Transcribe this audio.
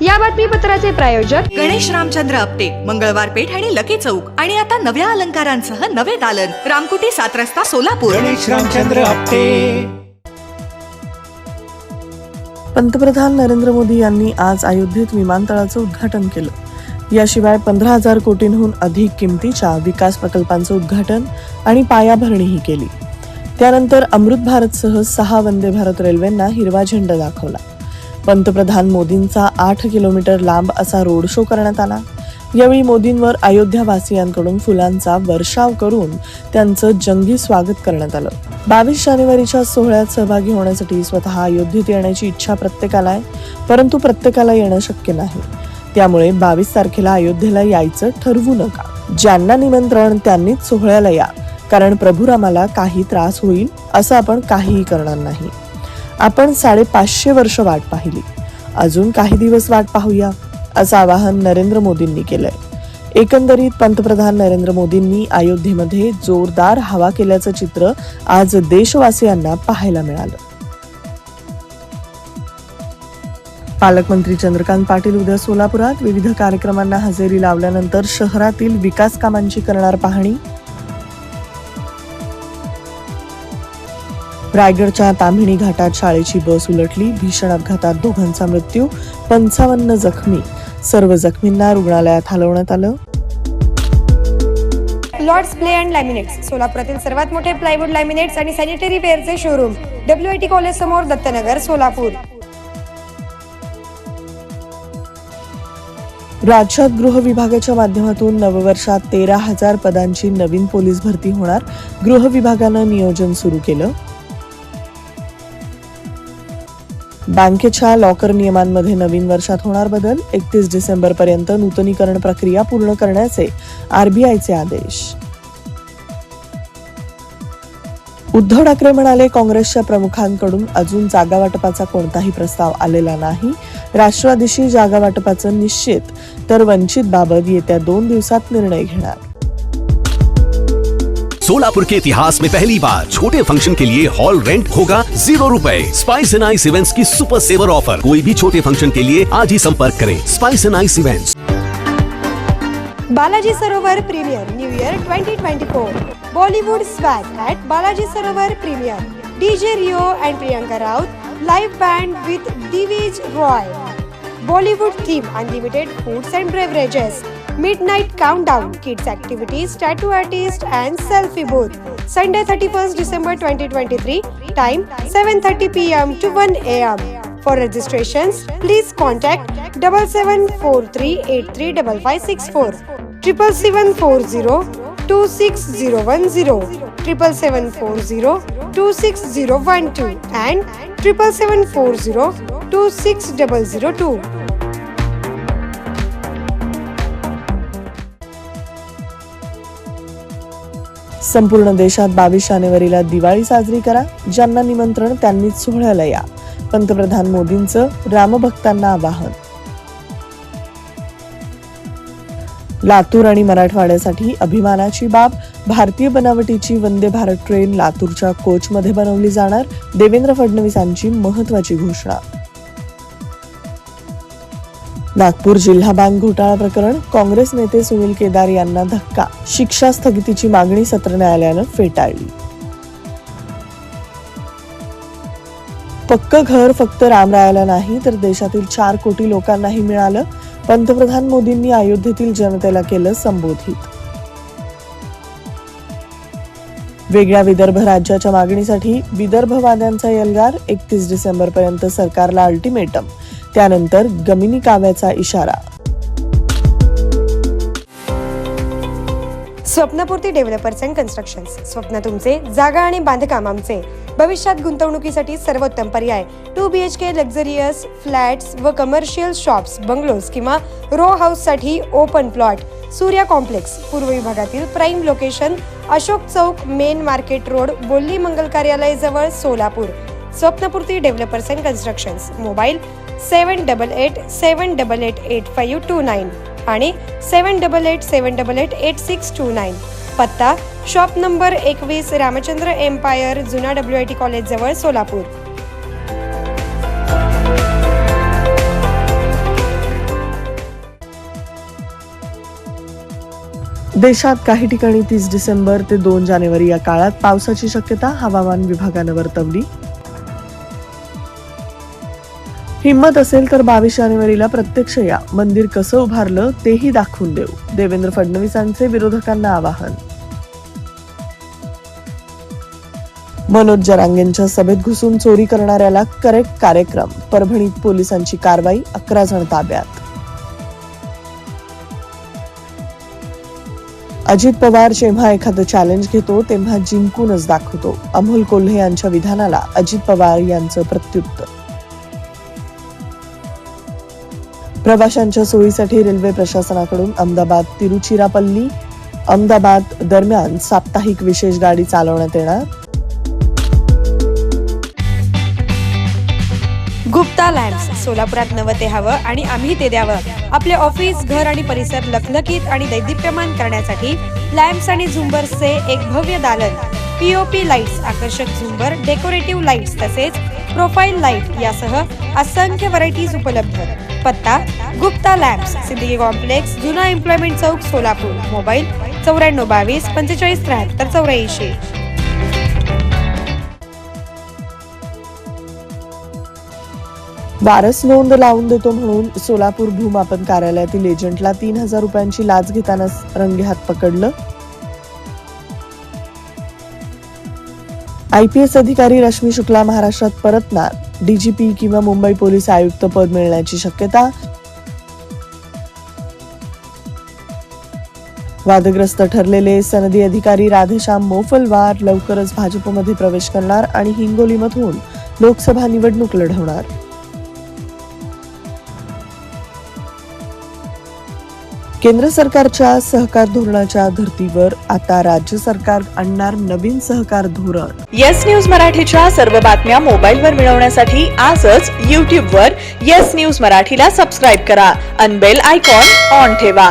या बातमीपत्राचे प्रायोजक गणेश रामचंद्र आपटे मंगळवार पेठ आणि लकी चौक. आणि आता नव्या अलंकारांसह नवे दालन. रामकुटी सात रस्ता सोलापूर. गणेश रामचंद्र आपटे. पंतप्रधान नरेंद्र मोदी यांनी आज अयोध्येत विमानतळाचं उद्घाटन केलं. याशिवाय पंधरा हजार कोटींहून अधिक किमतीच्या विकास प्रकल्पांचं उद्घाटन आणि पायाभरणीही केली. त्यानंतर अमृत भारतसह सहा वंदे भारत रेल्वेंना हिरवा झेंडा दाखवला. पंतप्रधान मोदींचा आठ किलोमीटर लांब असा रोड शो करण्यात आला. यावेळी मोदींवर अयोध्यावासियांकडून फुलांचा वर्षाव करून त्यांचं जंगी स्वागत करण्यात आलं. बावीस जानेवारीच्या सोहळ्यात सहभागी होण्यासाठी स्वतः अयोध्येत येण्याची इच्छा प्रत्येकाला आहे परंतु प्रत्येकाला येणं शक्य नाही. त्यामुळे बावीस तारखेला अयोध्येला यायचं ठरवू नका. ज्यांना निमंत्रण त्यांनीच सोहळ्याला या कारण प्रभुरामाला काही त्रास होईल असं आपण काहीही करणार नाही. आपण साडेपाचशे वर्ष वाट पाहिली. अजून काही दिवस वाट पाहूया असं आवाहन नरेंद्र मोदींनी केलंय. एकंदरीत पंतप्रधान नरेंद्र मोदींनी अयोध्येमध्ये जोरदार हवा केल्याचं चित्र आज देशवासियांना पाहायला मिळालं. पालकमंत्री चंद्रकांत पाटील उद्या सोलापुरात विविध कार्यक्रमांना हजेरी लावल्यानंतर शहरातील विकास कामांची करणार पाहणी रायगडच्या ताम्हिणी घाटात शाळेची बस उलटली. भीषण अपघातात दोघांचा मृत्यू पंचावन्न जखमी. सर्व जखमींना रुग्णालयात हलवण्यात आलं. लॉर्ड्स प्ले अँड लॅमिनेट्स सोलापुरातील सर्वात मोठे प्लायवूड लॅमिनेट्स आणि sanitary वेअरचे showroom W T college समोर दत्तनगर सोलापूर. राज्यात गृह विभागाच्या माध्यमातून नववर्षात तेरा हजार पदांची नवीन पोलीस भरती होणार. गृह विभागानं नियोजन सुरू केलं. बँकेच्या लॉकर नियमांमध्ये नवीन वर्षात होणार बदल एकतीस डिसेंबर पर्यंत नूतनीकरण प्रक्रिया पूर्ण करण्याचे आरबीआयचे आदेश. उद्धव ठाकरे म्हणाले काँग्रेसच्या प्रमुखांकडून अजून जागा वाटपाचा कोणताही प्रस्ताव आलेला नाही. राष्ट्रवादीशी जागा वाटपाचं निश्चित तर वंचित बाबत येत्या दोन दिवसात निर्णय घेणार. सोलापुर के इतिहास में पहली बार छोटे फ़ंक्शन के लिए हॉल रेंट होगा ज़ीरो रूपए। स्पाइस एंड आइस इवेंट्स की सुपर सेवर ऑफ़र कोई भी छोटे फ़ंक्शन के लिए आज ही संपर्क करें। Spice and ice events Balaji Sarovar premier new year 2024 Bollywood swag at Balaji Sarovar premier DJ Rio and Priyanka Raut live band with Divij Roy Bollywood theme unlimited foods and beverages midnight countdown, kids activities, tattoo artist and selfie booth. Sunday 31st December 2023, time 7:30 pm to 1 am. For registrations, please contact 7743835564, 77740 and 7740 26002. संपूर्ण देशात बावीस जानेवारीला दिवाळी साजरी करा. ज्यांना निमंत्रण त्यांनीच सोहळ्याला या. पंतप्रधान मोदींचं रामभक्तांना आवाहन. लातूर आणि मराठवाड्यासाठी अभिमानाची बाब भारतीय बनावटीची वंदे भारत ट्रेन लातूरच्या कोचमध्ये बनवली जाणार देवेंद्र फडणवीसांची महत्वाची घोषणा. नागपूर जिल्हा बँक घोटाळा प्रकरण काँग्रेस नेते सुनील केदार यांना धक्का. शिक्षा स्थगितीची मागणी सत्र न्यायालयानं फेटाळली. पक्क घर फक्त रामरायाला नाही तर देशातील चार कोटी लोकांनाही मिळालं. पंतप्रधान मोदींनी अयोध्येतील जनतेला केलं संबोधित. वेगळ्या विदर्भ राज्याच्या मागणीसाठी विदर्भवाद्यांचा एल्गार एकतीस डिसेंबर पर्यंत सरकारला अल्टिमेटम. त्यानंतर गमिनी काव्याचा इशारा. Swapnapurti developers and constructions. स्वप्न तुमचे जागा आणि बांधकाम आमचे. भविष्यात गुंतवणुकीसाठी सर्वोत्तम पर्याय. Two B H K luxurious flats व कमर्शियल शॉप्स बंगलोज किंवा रो हाऊससाठी ओपन प्लॉट. सूर्या कॉम्प्लेक्स पूर्व विभागातील prime location Ashok Chowk main market road Bolli Mangal Karyalay जवळ Solapur. Swapnapurti developers and constructions. Mobile seven double eight seven double eight eight five two nine आणि seven double eight seven double eight eight six two nine पत्ता shop number एकवीस Ramchandra empire जुना W I T कॉलेजजवळ सोलापूर. देशात काही ठिकाणी तीस डिसेंबर ते दोन जानेवारी या काळात पावसाची शक्यता हवामान विभागानं वर्तवली. हिंमत असेल तर बावीस जानेवारीला प्रत्यक्ष या. मंदिर कसं उभारलं तेही दाखवून देऊ. देवेंद्र फडणवीसांचे विरोधकांना आवाहन. मनोज जरांगेंच्या सभेत घुसून चोरी करणाऱ्याला करेक्ट कार्यक्रम. परभणीत पोलिसांची कारवाई अकरा जण ताब्यात. अजित पवार जेव्हा एखादं चॅलेंज घेतो तेव्हा जिंकूनच दाखवतो. अमोल कोल्हे यांच्या विधानाला अजित पवार यांचं प्रत्युत्तर. प्रवाशांच्या सोयीसाठी रेल्वे प्रशासनाकडून अहमदाबाद तिरुचिरापल्ली अहमदाबाद दरम्यान साप्ताहिक विशेष गाडी चालवण्यात येणार. गुप्ता लॅम्प्स सोलापुरात नवं ते हवं आणि आम्ही ते द्यावं. आपले ऑफिस घर आणि परिसर लखलखीत आणि दैदिप्यमान करण्यासाठी लॅम्प्स आणि झुंबर्सचे एक भव्य दालन. पीओपी लाईट्स आकर्षक झुंबर डेकोरेटिव्ह लाईट्स तसेच प्रोफाईल लाइट यासह असंख्य व्हरायटीज उपलब्ध. पत्ता गुप्ता लॅम्प्स सिद्दीकी कॉम्प्लेक्स जुना एम्प्लॉयमेंट चौक सोलापूर. मोबाईल चौऱ्याण्णव बावीस पंचेचाळीस त्र्याहत्तर चौऱ्याऐंशी. वारस नोंद लावून देतो म्हणून सोलापूर भूमापन कार्यालयातील एजंटला तीन हजार रुपयांची लाच घेताना रंगेहात पकडलं. आयपीएस अधिकारी रश्मी शुक्ला महाराष्ट्रात परतणार. डीजीपी किंवा मुंबई पोलीस आयुक्त पद मिळण्याची शक्यता. वादग्रस्त ठरलेले सनदी अधिकारी राधेश्याम मोफलवार लवकरच भाजपमध्ये प्रवेश करणार आणि हिंगोलीमधून लोकसभा निवडणूक लढवणार. केंद्र सरकारच्या सहकार धोरणाच्या धर्तीवर आता राज्य सरकार आणणार नवीन सहकार धोरण. येस न्यूज मराठीच्या सर्व बातम्या मोबाईलवर मिळवण्यासाठी आजच यूट्यूबवर येस न्यूज मराठीला सबस्क्राईब करा. अनबेल आयकॉन ऑन ठेवा.